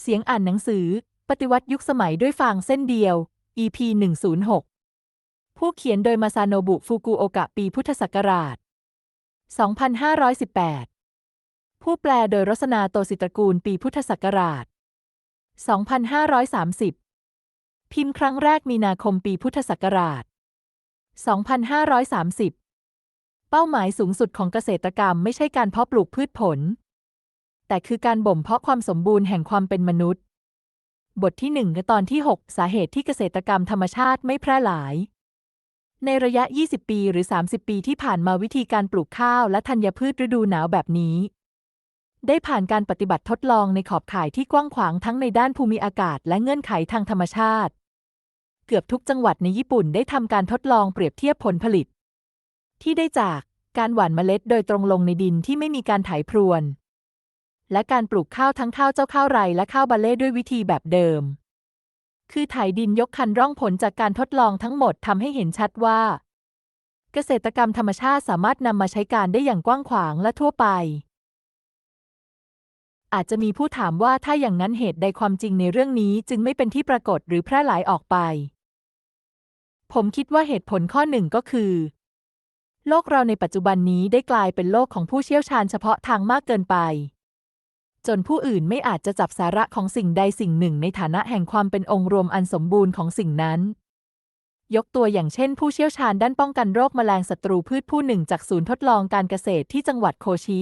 เสียงอ่านหนังสือ ปฏิวัติยุคสมัยด้วยฟางเส้นเดียว EP 106 ผู้เขียนโดยมาซาโนบุ ฟูกุโอกะ ปีพุทธศักราช 2518 ผู้แปลโดยรสนาโตสิตรกูล ปีพุทธศักราช 2530 พิมพ์ครั้งแรกมีนาคมปีพุทธศักราช 2530 เป้าหมายสูงสุดของเกษตรกรรมไม่ใช่การเพาะปลูกพืชผล แต่คือการบ่มเพาะความสมบูรณ์แห่งความเป็นมนุษย์ บทที่หนึ่งตอนที่ 6 สาเหตุที่เกษตรกรรมธรรมชาติไม่แพร่หลาย ในระยะ 20 ปีหรือ 30 ปีที่ผ่านมาวิธีการปลูกข้าวและธัญพืชฤดูหนาวแบบนี้ ได้ผ่านการปฏิบัติทดลองในขอบข่ายที่กว้างขวางทั้งในด้านภูมิอากาศและเงื่อนไขทางธรรมชาติ เกือบทุกจังหวัดในญี่ปุ่นได้ทำการทดลองเปรียบเทียบผลผลิต ที่ได้จากการหว่านเมล็ดโดยตรงลงในดินที่ไม่มีการไถพรวน และการปลูกข้าวทั้งข้าวเจ้าข้าวไรและข้าวบาเล่ด้วยวิธีแบบเดิม คือไถดินยกคันร่องผลจากการทดลองทั้งหมดทำให้เห็นชัดว่า เกษตรกรรมธรรมชาติสามารถนำมาใช้การได้อย่างกว้างขวางและทั่วไป อาจจะมีผู้ถามว่าถ้าอย่างนั้นเหตุใดความจริงในเรื่องนี้จึงไม่เป็นที่ปรากฏหรือแพร่หลายออกไป ผมคิดว่าเหตุผลข้อหนึ่งก็คือโลกเราในปัจจุบันนี้ได้กลายเป็นโลกของผู้เชี่ยวชาญเฉพาะทางมากเกินไป จนผู้อื่นไม่อาจจะจับสาระของสิ่งใดสิ่งหนึ่งในฐานะแห่งความเป็นองค์รวมอันสมบูรณ์ของสิ่งนั้น ยกตัวอย่างเช่น ผู้เชี่ยวชาญด้านป้องกันโรคแมลงศัตรูพืชผู้หนึ่งจากศูนย์ทดลองการเกษตรที่จังหวัดโคชิ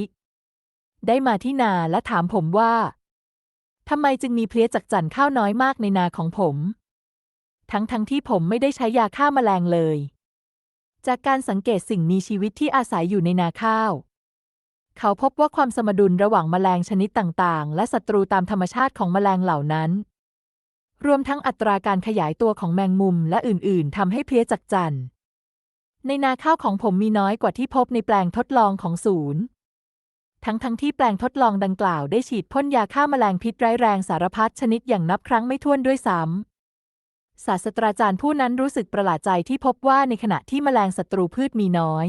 ได้มาที่นาและถามผมว่าทำไมจึงมีเพลี้ยจักจั่นข้าวน้อยมากในนาของผม ทั้งทั้งที่ผมไม่ได้ใช้ยาฆ่าแมลงเลย จากการสังเกตสิ่งมีชีวิตที่อาศัยอยู่ในนาข้าว เขาพบว่าความสมดุลระหว่างแมลงชนิดต่างๆ และศัตรูตามธรรมชาติของแมลงเหล่านั้น รวมทั้งอัตราการขยายตัวของแมงมุมและอื่นๆทำให้เพลี้ยจักจั่นในนาข้าวของผมมีน้อยกว่าที่พบในแปลงทดลองของศูนย์ ทั้งทั้งที่แปลงทดลองดังกล่าวได้ฉีดพ่นยาฆ่าแมลงพิษร้ายแรงสารพัดชนิดอย่างนับครั้งไม่ถ้วนด้วยซ้ำศาสตราจารย์ผู้นั้นรู้สึกประหลาดใจที่พบว่าในขณะที่แมลงศัตรูพืชมีน้อย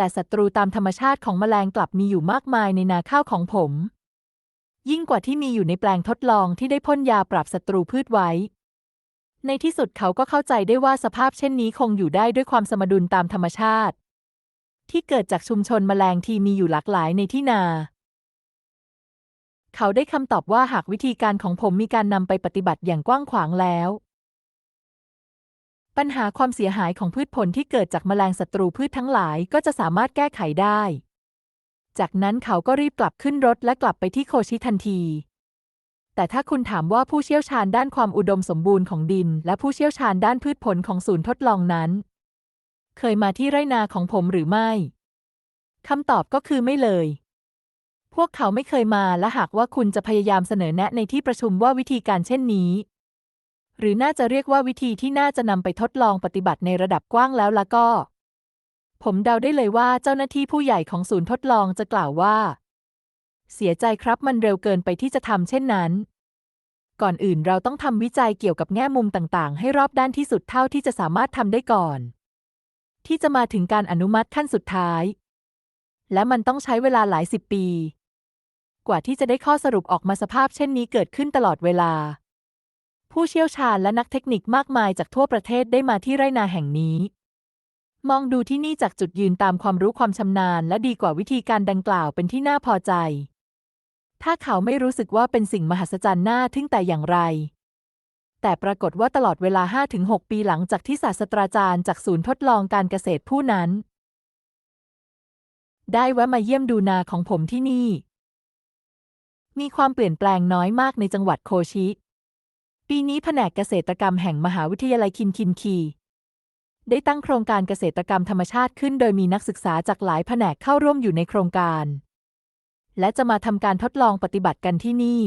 แต่ศัตรูตามธรรมชาติของแมลงกลับมีอยู่มากมายในนาข้าวของผม ยิ่งกว่าที่มีอยู่ในแปลงทดลองที่ได้พ่นยาปราบศัตรูพืชไว้ ในที่สุดเขาก็เข้าใจได้ว่าสภาพเช่นนี้คงอยู่ได้ด้วยความสมดุลตามธรรมชาติ ที่เกิดจากชุมชนแมลงที่มีอยู่หลากหลายในที่นาเขาได้คำตอบว่าหากวิธีการของผมมีการนำไปปฏิบัติอย่างกว้างขวางแล้ว ปัญหาความเสียหายของพืชผลที่เกิดจากแมลงศัตรูพืชทั้งหลายก็จะสามารถแก้ไขได้ จากนั้นเขาก็รีบกลับขึ้นรถและกลับไปที่โคชิทันที แต่ถ้าคุณถามว่าผู้เชี่ยวชาญด้านความอุดมสมบูรณ์ของดิน และผู้เชี่ยวชาญด้านพืชผลของศูนย์ทดลองนั้น เคยมาที่ไรนาของผมหรือไม่คำตอบก็คือไม่เลย พวกเขาไม่เคยมาและหากว่าคุณจะพยายามเสนอแนะในที่ประชุมว่าวิธีการเช่นนี้ หรือน่าจะเรียกว่าวิธีที่น่าจะนำไปทดลองปฏิบัติในระดับกว้างแล้วละก็ ผมเดาได้เลยว่าเจ้าหน้าที่ผู้ใหญ่ของศูนย์ทดลองจะกล่าวว่า เสียใจครับมันเร็วเกินไปที่จะทำเช่นนั้น ก่อนอื่นเราต้องทำวิจัยเกี่ยวกับแง่มุมต่างๆ ให้รอบด้านที่สุดเท่าที่จะสามารถทำได้ก่อน ที่จะมาถึงการอนุมัติขั้นสุดท้าย และมันต้องใช้เวลาหลายสิบปี กว่าที่จะได้ข้อสรุปออกมาสภาพเช่นนี้เกิดขึ้นตลอดเวลา ผู้เชี่ยวชาญและนักเทคนิคมากมายจากทั่วประเทศได้มาที่ไรนาแห่งนี้ มองดูที่นี่จากจุดยืนตามความรู้ความชำนาญ และดีกว่าวิธีการดังกล่าวเป็นที่น่าพอใจ ถ้าเขาไม่รู้สึกว่าเป็นสิ่งมหัศจรรย์น่าทึ่งแต่อย่างไร แต่ปรากฏว่าตลอดเวลา 5-6 ปีหลังจากที่ศาสตราจารย์จากศูนย์ทดลองการเกษตรผู้นั้น ได้แวะมาเยี่ยมดูนาของผมที่นี่ มีความเปลี่ยนแปลงน้อยมากในจังหวัดโคชิ ปีนี้แผนกเกษตรกรรมแห่งมหาวิทยาลัยคินคินคี ได้ตั้งโครงการเกษตรกรรมธรรมชาติขึ้น โดยมีนักศึกษาจากหลายแผนกเข้าร่วมอยู่ในโครงการ และจะมาทำการทดลองปฏิบัติกันที่นี่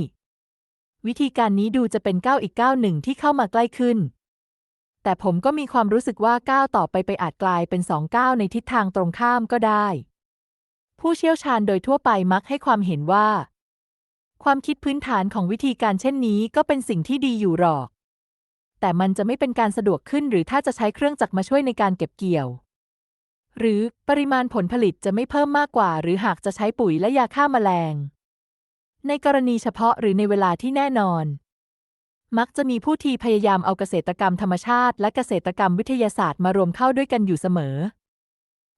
วิธีการนี้ดูจะเป็นก้าวอีกก้าวหนึ่งที่เข้ามาใกล้ขึ้น แต่ผมก็มีความรู้สึกว่าก้าวต่อไปไปอาจกลายเป็นสองก้าวในทิศทางตรงข้ามก็ได้ ผู้เชี่ยวชาญโดยทั่วไปมักให้ความเห็นว่า ความคิดพื้นฐานของวิธีการเช่นนี้ก็เป็นสิ่งที่ดีอยู่หรอก แต่มันจะไม่เป็นการสะดวกขึ้นหรือถ้าจะใช้เครื่องจักรมาช่วยในการเก็บเกี่ยว หรือปริมาณผลผลิตจะไม่เพิ่มมากกว่า หรือหากจะใช้ปุ๋ยและยาฆ่าแมลง ในกรณีเฉพาะหรือในเวลาที่แน่นอน มักจะมีผู้ที่พยายามเอาเกษตรกรรมธรรมชาติและเกษตรกรรมวิทยาศาสตร์มารวมเข้าด้วยกันอยู่เสมอ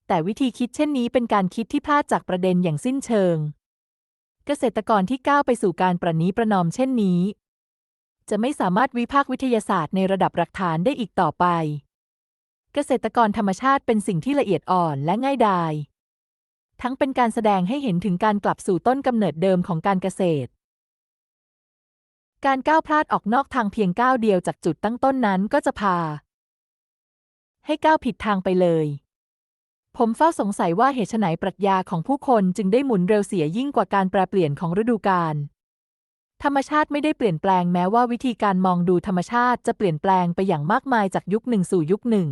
แต่วิธีคิดเช่นนี้เป็นการคิดที่พลาดจากประเด็นอย่างสิ้นเชิง เกษตรกรที่ก้าวไปสู่การประนีประนอมเช่นนี้ จะไม่สามารถวิพากษ์วิทยาศาสตร์ในระดับหลักฐานได้อีกต่อไป เกษตรกรธรรมชาติเป็นสิ่งที่ละเอียดอ่อนและง่ายดายทั้งเป็นการแสดงให้เห็นถึงการกลับสู่ต้นกำเนิดเดิมของการเกษตร การก้าวพลาดออกนอกทางเพียงก้าวเดียวจากจุดตั้งต้นนั้นก็จะพา ให้ก้าวผิดทางไปเลย ผมเฝ้าสงสัยว่าเหตุไฉนปรัชญาของผู้คนจึงได้หมุนเร็วเสียยิ่งกว่าการแปรเปลี่ยนของฤดูกาลธรรมชาติไม่ได้เปลี่ยนแปลงแม้ว่าวิธีการมองดูธรรมชาติจะเปลี่ยนแปลงไปอย่างมากมายจากยุคหนึ่งสู่ยุคหนึ่ง